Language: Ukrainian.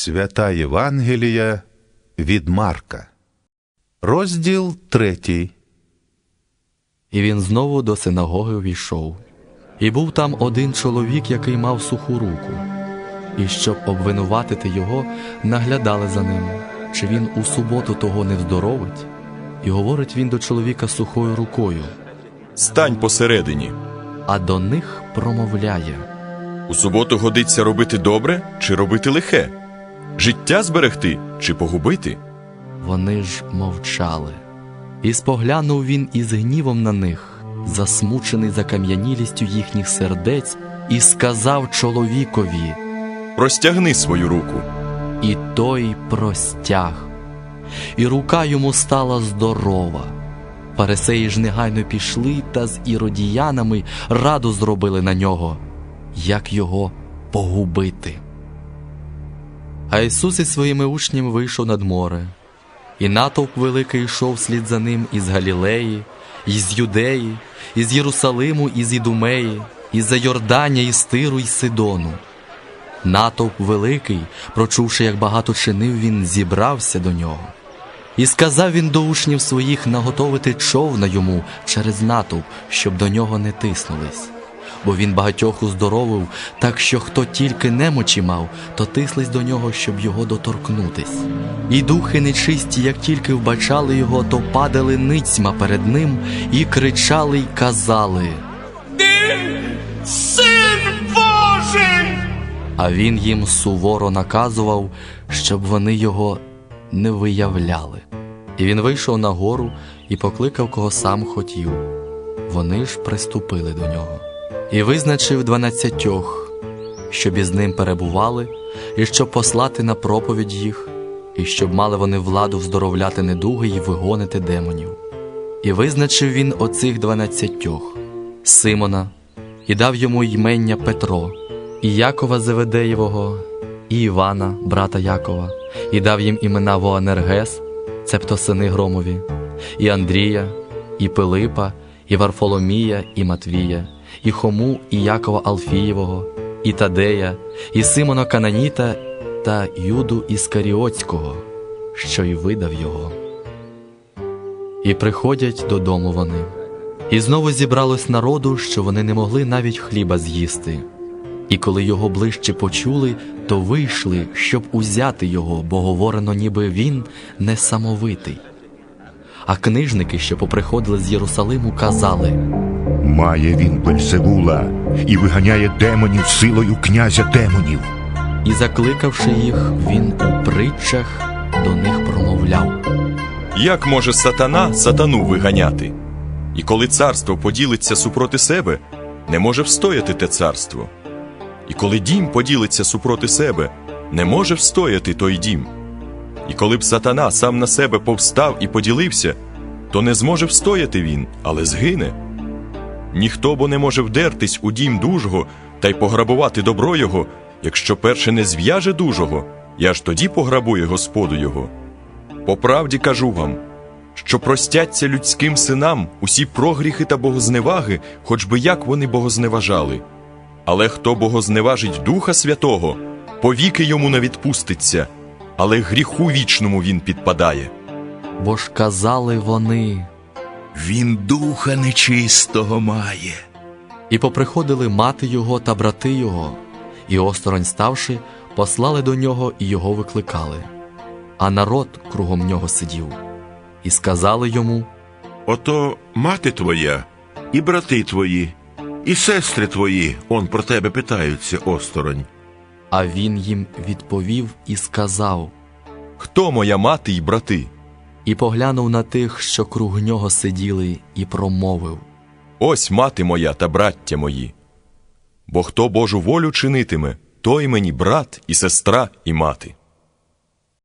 Свята Євангелія від Марка. Розділ третій. І він знову до синагоги увійшов. І був там один чоловік, який мав суху руку. І щоб обвинуватити його, наглядали за ним, чи він у суботу того не вздоровить. І говорить він до чоловіка сухою рукою, Стань посередині. а до них промовляє. У суботу годиться робити добре чи робити лихе, життя зберегти чи погубити. Вони ж мовчали. І споглянув він із гнівом на них, засмучений закам'янілістю їхніх сердець, і сказав чоловікові, Простягни свою руку. і той простяг. І рука йому стала здорова. Фарисеї ж негайно пішли та з іродіянами раду зробили на нього, як його погубити. А Ісус із своїми учнями вийшов над море, і натовп великий йшов слід за ним із Галілеї, із Юдеї, із Єрусалиму, із Ідумеї, із Йордання, із Тиру, із Сидону. Натовп великий, прочувши, як багато чинив, він зібрався до нього. І сказав він до учнів своїх наготовити човна йому через натовп, щоб до нього не тиснулись. Бо він багатьох уздоровив, так що хто тільки немочі мав, то тислись до нього, щоб його доторкнутись. І духи нечисті, як тільки вбачали його, то падали ницьма перед ним і кричали й казали. син божий! А він їм суворо наказував, щоб вони його не виявляли. І він вийшов на гору і покликав, кого сам хотів. Вони ж приступили до нього. І визначив дванадцятьох, щоб із ним перебували, і щоб послати на проповідь їх, і щоб мали вони владу вздоровляти недуги і вигонити демонів. І визначив він оцих дванадцятьох Симона, і дав йому ймення Петро, і Якова Зеведеєвого, і Івана, брата Якова, і дав їм імена Воанергес, цебто сини Громові, і Андрія, і Пилипа, і Варфоломія, і Матвія, і Хому, і Якова Алфієвого, і Тадея, і Симона Кананіта та Юду Іскаріотського, що й видав його. І приходять додому вони. І знову зібралось народу, що вони не могли навіть хліба з'їсти. І коли його ближче почули, то вийшли, щоб узяти його, бо говорено, ніби він несамовитий. А книжники, що поприходили з Єрусалиму, казали Має він Бельзевула і виганяє демонів силою князя демонів. і, закликавши їх, він у притчах до них промовляв. Як може сатана сатану виганяти? І коли царство поділиться супроти себе, не може встояти те царство. І коли дім поділиться супроти себе, не може встояти той дім. І коли б сатана сам на себе повстав і поділився, то не зможе встояти він, але згине. Ніхто бо не може вдертись у дім дужого та й пограбувати добро його, якщо перше не зв'яже дужого, і аж тоді пограбує господу його. По правді кажу вам, що простяться людським синам усі прогріхи та богозневаги, хоч би як вони богозневажали. Але хто богозневажить Духа Святого, повіки йому не відпуститься, але гріху вічному він підпадає. Бо ж казали вони. Він духа нечистого має. І поприходили мати його та брати його, і осторонь ставши, послали до нього і його викликали. А народ кругом нього сидів, і сказали йому, Ото мати твоя, і брати твої, і сестри твої, он про тебе питаються осторонь. а він їм відповів і сказав, Хто моя мати й брати? І поглянув на тих, що круг нього сиділи, і промовив. Ось мати моя та браття мої. Бо хто Божу волю чинитиме, той мені брат і сестра і мати.